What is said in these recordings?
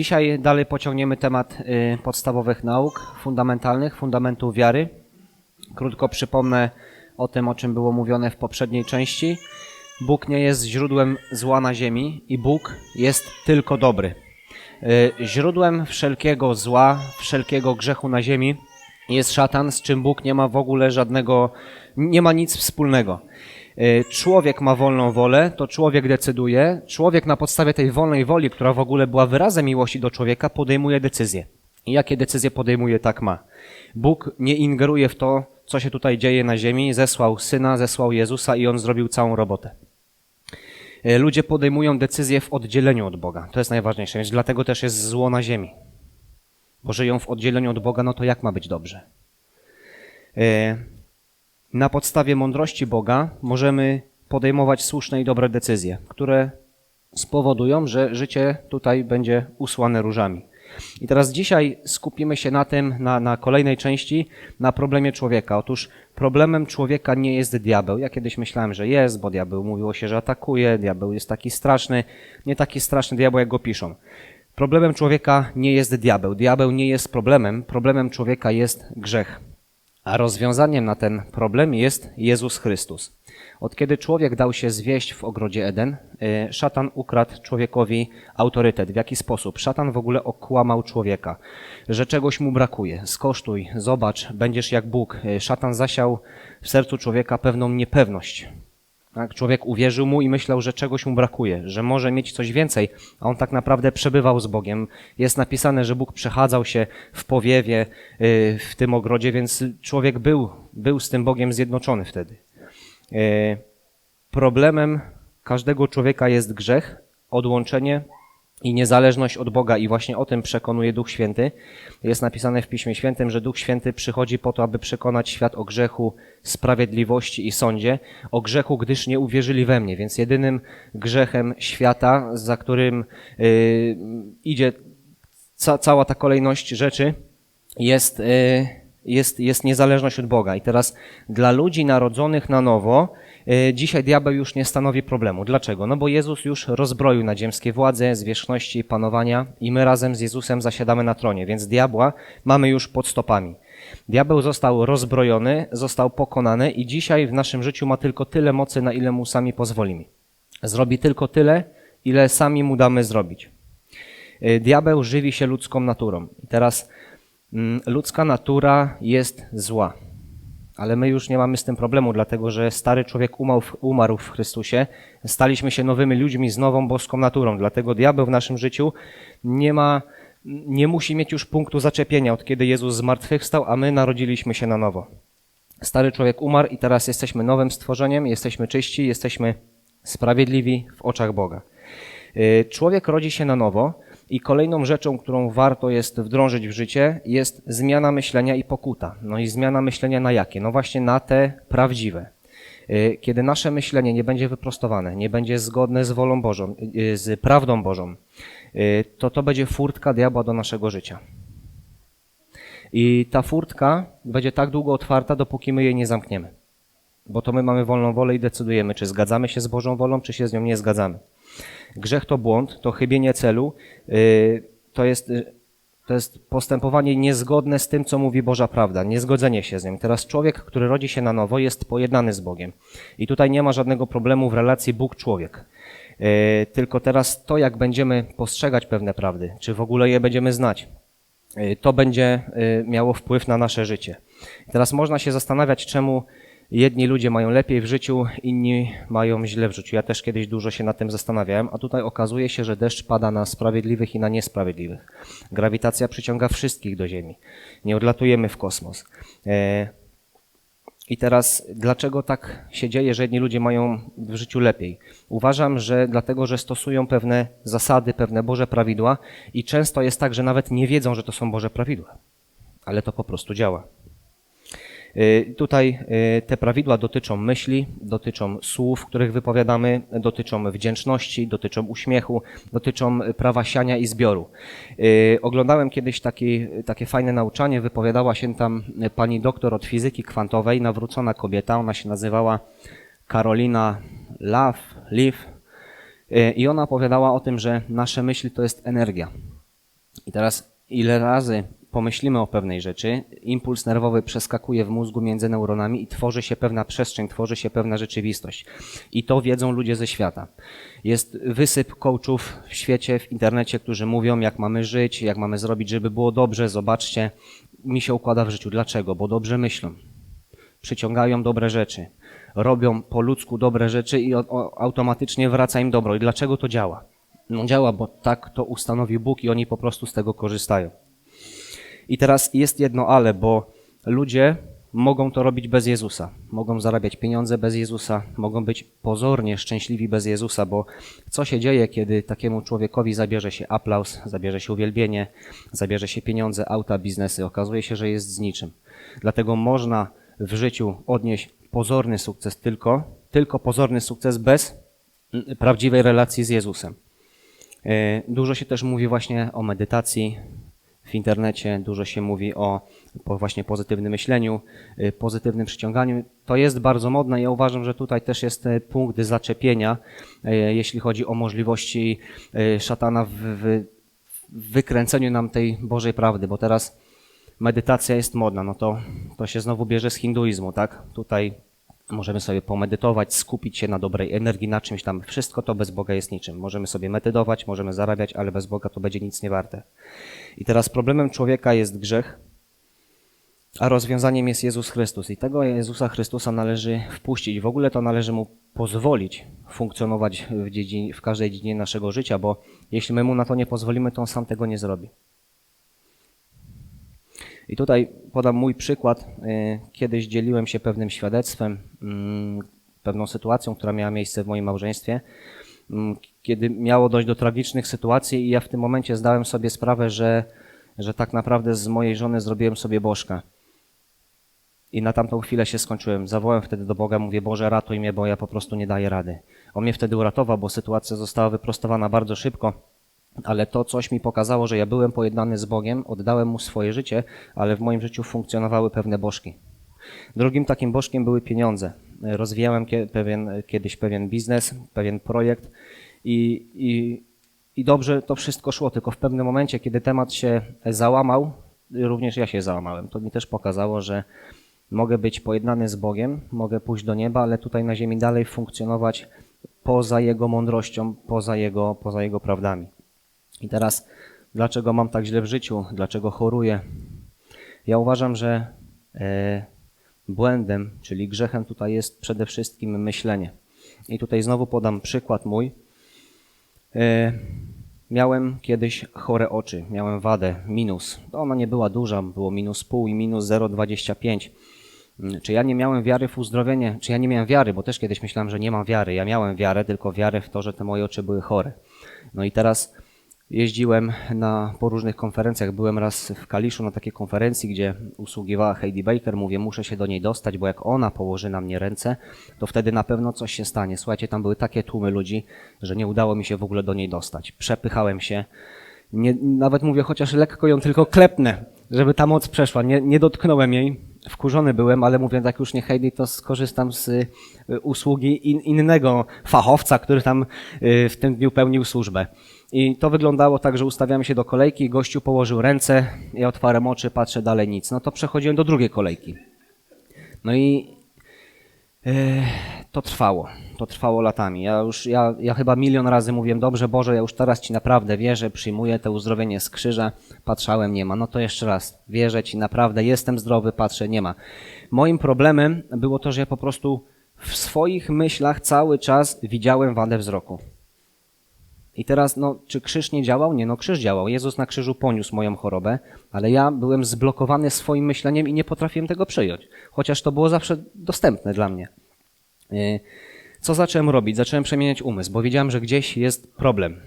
Dzisiaj dalej pociągniemy temat y, podstawowych nauk, fundamentalnych, fundamentów wiary. Krótko przypomnę o tym, o czym było mówione w poprzedniej części. Bóg nie jest źródłem zła na ziemi i Bóg jest tylko dobry. Y, Źródłem wszelkiego zła, wszelkiego grzechu na ziemi jest szatan, z czym Bóg nie ma w ogóle żadnego, nie ma nic wspólnego. Y, Człowiek ma wolną wolę, to człowiek decyduje. Człowiek na podstawie tej wolnej woli, która w ogóle była wyrazem miłości do człowieka, podejmuje decyzje. I jakie decyzje podejmuje, tak ma. Bóg nie ingeruje w to, co się tutaj dzieje na ziemi, zesłał syna, zesłał Jezusa i on zrobił całą robotę. Y, Ludzie podejmują decyzje w oddzieleniu od Boga. To jest najważniejsze, więc dlatego też jest zło na ziemi. Bo żyją w oddzieleniu od Boga, no to jak ma być dobrze? Na podstawie mądrości Boga możemy podejmować słuszne i dobre decyzje, które spowodują, że życie tutaj będzie usłane różami. I teraz dzisiaj skupimy się na tym, na, na kolejnej części, na problemie człowieka. Otóż problemem człowieka nie jest diabeł. Ja kiedyś myślałem, że jest, bo diabeł mówiło się, że atakuje, diabeł jest taki straszny. Nie taki straszny diabeł, jak go piszą. Problemem człowieka nie jest diabeł. Diabeł nie jest problemem. Problemem człowieka jest grzech. A rozwiązaniem na ten problem jest Jezus Chrystus. Od kiedy człowiek dał się zwieść w ogrodzie Eden, y, szatan ukradł człowiekowi autorytet. W jaki sposób? Szatan w ogóle okłamał człowieka, że czegoś mu brakuje. Skosztuj, zobacz, będziesz jak Bóg. Y, Szatan zasiał w sercu człowieka pewną niepewność. Tak? Człowiek uwierzył mu i myślał, że czegoś mu brakuje, że może mieć coś więcej, a on tak naprawdę przebywał z Bogiem. Jest napisane, że Bóg przechadzał się w powiewie y, w tym ogrodzie, więc człowiek był, był z tym Bogiem zjednoczony wtedy. Y, Problemem każdego człowieka jest grzech, odłączenie i niezależność od Boga i właśnie o tym przekonuje Duch Święty. Jest napisane w Piśmie Świętym, że Duch Święty przychodzi po to, aby przekonać świat o grzechu, sprawiedliwości i sądzie. O grzechu, gdyż nie uwierzyli we mnie, więc jedynym grzechem świata, za którym yy, idzie ca cała ta kolejność rzeczy, jest, yy, jest, jest niezależność od Boga. I teraz dla ludzi narodzonych na nowo, E, Dzisiaj diabeł już nie stanowi problemu. Dlaczego? No bo Jezus już rozbroił nadziemskie władze, zwierzchności panowania i my razem z Jezusem zasiadamy na tronie, więc diabła mamy już pod stopami. Diabeł został rozbrojony, został pokonany i dzisiaj w naszym życiu ma tylko tyle mocy, na ile mu sami pozwolimy. Zrobi tylko tyle, ile sami mu damy zrobić. E, Diabeł żywi się ludzką naturą. I teraz ludzka natura jest zła. Ale my już nie mamy z tym problemu, dlatego że stary człowiek umarł w, umarł w Chrystusie, staliśmy się nowymi ludźmi z nową boską naturą. Dlatego diabeł w naszym życiu nie ma, nie musi mieć już punktu zaczepienia, od kiedy Jezus zmartwychwstał, a my narodziliśmy się na nowo. Stary człowiek umarł i teraz jesteśmy nowym stworzeniem, jesteśmy czyści, jesteśmy sprawiedliwi w oczach Boga. Y, Człowiek rodzi się na nowo i kolejną rzeczą, którą warto jest wdrążyć w życie, jest zmiana myślenia i pokuta. No i zmiana myślenia na jakie? No właśnie na te prawdziwe. Y, Kiedy nasze myślenie nie będzie wyprostowane, nie będzie zgodne z wolą Bożą, y, z prawdą Bożą, y, to to będzie furtka diabła do naszego życia. I ta furtka będzie tak długo otwarta, dopóki my jej nie zamkniemy. Bo to my mamy wolną wolę i decydujemy, czy zgadzamy się z Bożą wolą, czy się z nią nie zgadzamy. Grzech to błąd, to chybienie celu, yy, to jest, yy, to jest postępowanie niezgodne z tym, co mówi Boża prawda, niezgodzenie się z nią. Teraz człowiek, który rodzi się na nowo, jest pojednany z Bogiem. I tutaj nie ma żadnego problemu w relacji Bóg-człowiek. Yy, Tylko teraz to, jak będziemy postrzegać pewne prawdy, czy w ogóle je będziemy znać, to będzie miało wpływ na nasze życie. Teraz można się zastanawiać, czemu jedni ludzie mają lepiej w życiu, inni mają źle w życiu. Ja też kiedyś dużo się nad tym zastanawiałem, a tutaj okazuje się, że deszcz pada na sprawiedliwych i na niesprawiedliwych. Grawitacja przyciąga wszystkich do Ziemi. Nie odlatujemy w kosmos. E, I teraz, dlaczego tak się dzieje, że jedni ludzie mają w życiu lepiej? Uważam, że dlatego, że stosują pewne zasady, pewne Boże prawidła i często jest tak, że nawet nie wiedzą, że to są Boże prawidła. Ale to po prostu działa. Y, Tutaj y, te prawidła dotyczą myśli, dotyczą słów, których wypowiadamy, dotyczą wdzięczności, dotyczą uśmiechu, dotyczą prawa siania i zbioru. Y, Oglądałem kiedyś taki, takie fajne nauczanie, wypowiadała się tam pani doktor od fizyki kwantowej, nawrócona kobieta, ona się nazywała Karolina Law, Leaf i ona opowiadała o tym, że nasze myśli to jest energia. I teraz ile razy pomyślimy o pewnej rzeczy, impuls nerwowy przeskakuje w mózgu między neuronami i tworzy się pewna przestrzeń, tworzy się pewna rzeczywistość. I to wiedzą ludzie ze świata. Jest wysyp coachów w świecie, w internecie, którzy mówią, jak mamy żyć, jak mamy zrobić, żeby było dobrze. Zobaczcie, mi się układa w życiu. Dlaczego? Bo dobrze myślą. Przyciągają dobre rzeczy. Robią po ludzku dobre rzeczy i automatycznie wraca im dobro. I dlaczego to działa? No działa, bo tak to ustanowił Bóg i oni po prostu z tego korzystają. I teraz jest jedno ale, bo ludzie mogą to robić bez Jezusa. Mogą zarabiać pieniądze bez Jezusa, mogą być pozornie szczęśliwi bez Jezusa, bo co się dzieje, kiedy takiemu człowiekowi zabierze się aplauz, zabierze się uwielbienie, zabierze się pieniądze, auta, biznesy? Okazuje się, że jest z niczym. Dlatego można w życiu odnieść pozorny sukces tylko, tylko pozorny sukces bez mm, prawdziwej relacji z Jezusem. E, Dużo się też mówi właśnie o medytacji w internecie, dużo się mówi o właśnie pozytywnym myśleniu, y, pozytywnym przyciąganiu. To jest bardzo modne. Ja uważam, że tutaj też jest e, punkt zaczepienia, e, jeśli chodzi o możliwości e, szatana w w wykręceniu nam tej Bożej prawdy, bo teraz medytacja jest modna, no to, to się znowu bierze z hinduizmu, tak? Tutaj możemy sobie pomedytować, skupić się na dobrej energii, na czymś tam. Wszystko to bez Boga jest niczym. Możemy sobie medytować, możemy zarabiać, ale bez Boga to będzie nic nie warte. I teraz problemem człowieka jest grzech, a rozwiązaniem jest Jezus Chrystus. I tego Jezusa Chrystusa należy wpuścić. W ogóle to należy mu pozwolić funkcjonować w, dziedzin, w każdej dziedzinie naszego życia, bo jeśli my mu na to nie pozwolimy, to on sam tego nie zrobi. I tutaj podam mój przykład. Y, Kiedyś dzieliłem się pewnym świadectwem, mm, pewną sytuacją, która miała miejsce w moim małżeństwie, mm, kiedy miało dojść do tragicznych sytuacji, i ja w tym momencie zdałem sobie sprawę, że, że tak naprawdę z mojej żony zrobiłem sobie bożka. I na tamtą chwilę się skończyłem. Zawołałem wtedy do Boga, mówię, Boże, ratuj mnie, bo ja po prostu nie daję rady. On mnie wtedy uratował, bo sytuacja została wyprostowana bardzo szybko, ale to coś mi pokazało, że ja byłem pojednany z Bogiem, oddałem Mu swoje życie, ale w moim życiu funkcjonowały pewne bożki. Drugim takim bożkiem były pieniądze. Rozwijałem pewien, kiedyś pewien biznes, pewien projekt i, i, i dobrze to wszystko szło, tylko w pewnym momencie, kiedy temat się załamał, również ja się załamałem. To mi też pokazało, że mogę być pojednany z Bogiem, mogę pójść do nieba, ale tutaj na ziemi dalej funkcjonować poza Jego mądrością, poza Jego, poza jego prawdami. I teraz, dlaczego mam tak źle w życiu, dlaczego choruję? Ja uważam, że e, błędem, czyli grzechem tutaj jest przede wszystkim myślenie. I tutaj znowu podam przykład mój. E, miałem kiedyś chore oczy, miałem wadę, minus. To ona nie była duża, było minus pół i minus 0,25. Mm, Czy ja nie miałem wiary w uzdrowienie? Czy ja nie miałem wiary? Bo też kiedyś myślałem, że nie mam wiary. Ja miałem wiarę, tylko wiarę w to, że te moje oczy były chore. No i teraz jeździłem na, po różnych konferencjach. Byłem raz w Kaliszu na takiej konferencji, gdzie usługiwała Heidi Baker. Mówię, muszę się do niej dostać, bo jak ona położy na mnie ręce, to wtedy na pewno coś się stanie. Słuchajcie, tam były takie tłumy ludzi, że nie udało mi się w ogóle do niej dostać. Przepychałem się. Nie, nawet mówię, chociaż lekko ją tylko klepnę, żeby ta moc przeszła. Nie, nie dotknąłem jej. Wkurzony byłem, ale mówię, jak już nie Heidi, to skorzystam z y, usługi in, innego fachowca, który tam y, w tym dniu pełnił służbę. I to wyglądało tak, że ustawiamy się do kolejki, gościu położył ręce, ja otwarłem oczy, patrzę dalej nic. No to przechodziłem do drugiej kolejki. No i e, to trwało. To trwało latami. Ja już, ja, ja chyba milion razy mówiłem, dobrze Boże, ja już teraz Ci naprawdę wierzę, przyjmuję to uzdrowienie z krzyża. Patrzałem, nie ma. No to jeszcze raz, wierzę Ci naprawdę, jestem zdrowy, patrzę, nie ma. Moim problemem było to, że ja po prostu w swoich myślach cały czas widziałem wadę wzroku. I teraz, no, czy krzyż nie działał? Nie, no krzyż działał. Jezus na krzyżu poniósł moją chorobę, ale ja byłem zblokowany swoim myśleniem i nie potrafiłem tego przyjąć, chociaż to było zawsze dostępne dla mnie. Yy, Co zacząłem robić? Zacząłem przemieniać umysł, bo wiedziałem, że gdzieś jest problem.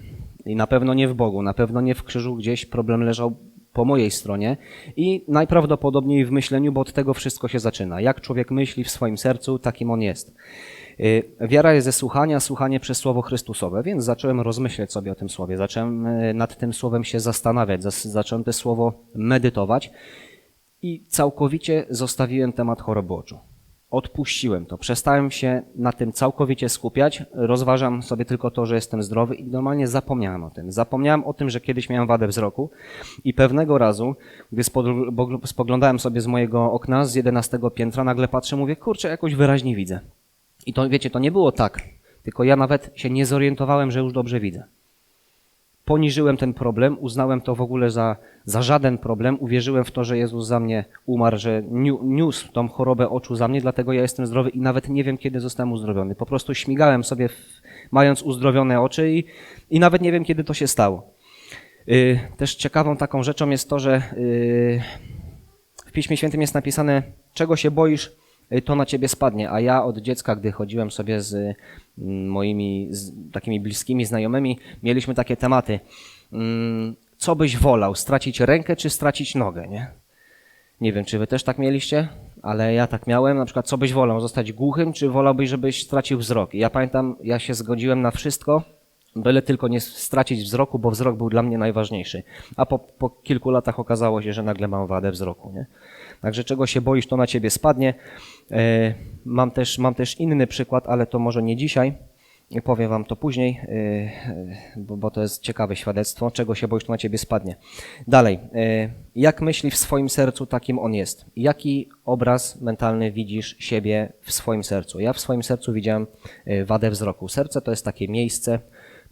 I na pewno nie w Bogu, na pewno nie w krzyżu, gdzieś problem leżał po mojej stronie i najprawdopodobniej w myśleniu, bo od tego wszystko się zaczyna. Jak człowiek myśli w swoim sercu, takim on jest. Y, Wiara jest ze słuchania, słuchanie przez Słowo Chrystusowe, więc zacząłem rozmyślać sobie o tym Słowie, zacząłem y, nad tym Słowem się zastanawiać, zas- zacząłem to Słowo medytować i całkowicie zostawiłem temat choroby oczu. Odpuściłem to. Przestałem się na tym całkowicie skupiać. Rozważam sobie tylko to, że jestem zdrowy i normalnie zapomniałem o tym. Zapomniałem o tym, że kiedyś miałem wadę wzroku i pewnego razu, gdy spoglądałem sobie z mojego okna z 11 piętra, nagle patrzę, mówię, kurczę, jakoś wyraźnie widzę. I to, wiecie, to nie było tak, tylko ja nawet się nie zorientowałem, że już dobrze widzę poniżyłem ten problem, uznałem to w ogóle za, za żaden problem, uwierzyłem w to, że Jezus za mnie umarł, że niósł tą chorobę oczu za mnie, dlatego ja jestem zdrowy i nawet nie wiem, kiedy zostałem uzdrowiony. Po prostu śmigałem sobie, mając uzdrowione oczy i, i nawet nie wiem, kiedy to się stało. Y, też ciekawą taką rzeczą jest to, że y, w Piśmie Świętym jest napisane, czego się boisz, to na ciebie spadnie. A ja od dziecka, gdy chodziłem sobie z mm, moimi z takimi bliskimi znajomymi, mieliśmy takie tematy. Mm, Co byś wolał, stracić rękę czy stracić nogę, nie? Nie wiem, czy wy też tak mieliście, ale ja tak miałem. Na przykład, co byś wolał, zostać głuchym, czy wolałbyś, żebyś stracił wzrok? I ja pamiętam, ja się zgodziłem na wszystko, byle tylko nie stracić wzroku, bo wzrok był dla mnie najważniejszy. A po, po kilku latach okazało się, że nagle mam wadę wzroku, nie? Także czego się boisz, to na ciebie spadnie. E, Mam też, mam też inny przykład, ale to może nie dzisiaj. Powiem wam to później, e, e, bo, to jest ciekawe świadectwo. Czego się boisz, to na ciebie spadnie. Dalej. Jak myśli w swoim sercu, takim on jest. Jaki obraz mentalny widzisz siebie w swoim sercu? Ja w swoim sercu widziałem wadę wzroku. Serce to jest takie miejsce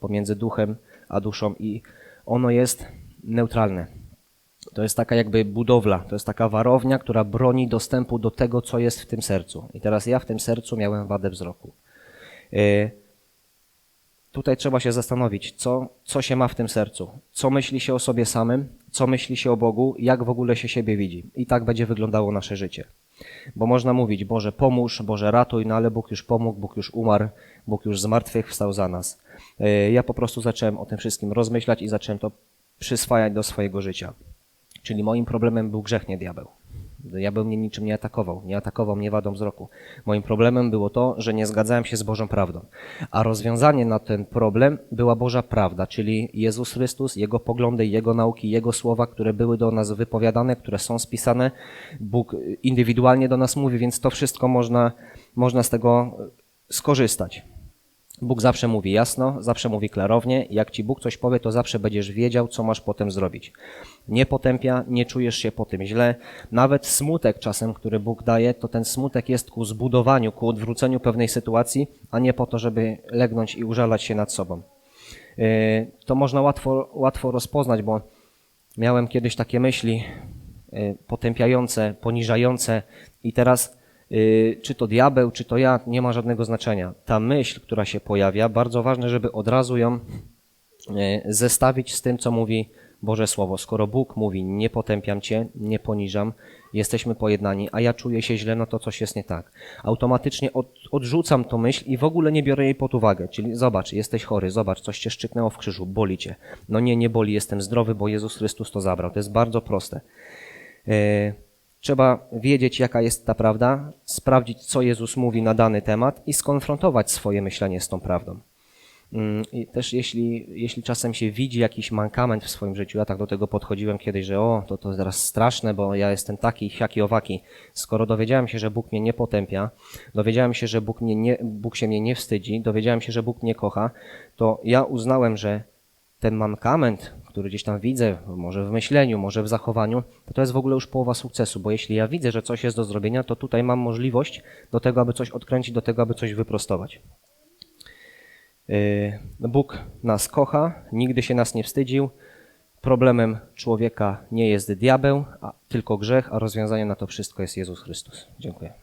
pomiędzy duchem a duszą i ono jest neutralne. To jest taka jakby budowla, to jest taka warownia, która broni dostępu do tego, co jest w tym sercu. I teraz ja w tym sercu miałem wadę wzroku. Yy, Tutaj trzeba się zastanowić, co, co się ma w tym sercu, co myśli się o sobie samym, co myśli się o Bogu, jak w ogóle się siebie widzi. I tak będzie wyglądało nasze życie. Bo można mówić, Boże pomóż, Boże ratuj, no ale Bóg już pomógł, Bóg już umarł, Bóg już z martwych wstał za nas. Yy, Ja po prostu zacząłem o tym wszystkim rozmyślać i zacząłem to przyswajać do swojego życia. Czyli moim problemem był grzech, nie diabeł. Diabeł mnie niczym nie atakował, nie atakował mnie wadą wzroku. Moim problemem było to, że nie zgadzałem się z Bożą prawdą. A rozwiązanie na ten problem była Boża prawda, czyli Jezus Chrystus, Jego poglądy, Jego nauki, Jego słowa, które były do nas wypowiadane, które są spisane. Bóg indywidualnie do nas mówi, więc to wszystko można, można z tego skorzystać. Bóg zawsze mówi jasno, zawsze mówi klarownie. Jak ci Bóg coś powie, to zawsze będziesz wiedział, co masz potem zrobić. Nie potępia, nie czujesz się po tym źle. Nawet smutek czasem, który Bóg daje, to ten smutek jest ku zbudowaniu, ku odwróceniu pewnej sytuacji, a nie po to, żeby legnąć i użalać się nad sobą. Yy, To można łatwo, łatwo rozpoznać, bo miałem kiedyś takie myśli yy, potępiające, poniżające i teraz czy to diabeł, czy to ja, nie ma żadnego znaczenia. Ta myśl, która się pojawia, bardzo ważne, żeby od razu ją yy, zestawić z tym, co mówi Boże Słowo. Skoro Bóg mówi, nie potępiam cię, nie poniżam, jesteśmy pojednani, a ja czuję się źle, no to coś jest nie tak. Automatycznie od, odrzucam tą myśl i w ogóle nie biorę jej pod uwagę. Czyli zobacz, jesteś chory, zobacz, coś cię szczyknęło w krzyżu, boli cię. No nie, nie boli, jestem zdrowy, bo Jezus Chrystus to zabrał. To jest bardzo proste. Yy, Trzeba wiedzieć, jaka jest ta prawda, sprawdzić, co Jezus mówi na dany temat i skonfrontować swoje myślenie z tą prawdą. Mm, I też jeśli, jeśli czasem się widzi jakiś mankament w swoim życiu, ja tak do tego podchodziłem kiedyś, że o, to to teraz straszne, bo ja jestem taki, siaki, owaki. Skoro dowiedziałem się, że Bóg mnie nie potępia, dowiedziałem się, że Bóg, mnie nie, Bóg się mnie nie wstydzi, dowiedziałem się, że Bóg mnie kocha, to ja uznałem, że ten mankament, który gdzieś tam widzę, może w myśleniu, może w zachowaniu, to to jest w ogóle już połowa sukcesu, bo jeśli ja widzę, że coś jest do zrobienia, to tutaj mam możliwość do tego, aby coś odkręcić, do tego, aby coś wyprostować. Yy, Bóg nas kocha, nigdy się nas nie wstydził. Problemem człowieka nie jest diabeł, a tylko grzech, a rozwiązaniem na to wszystko jest Jezus Chrystus. Dziękuję.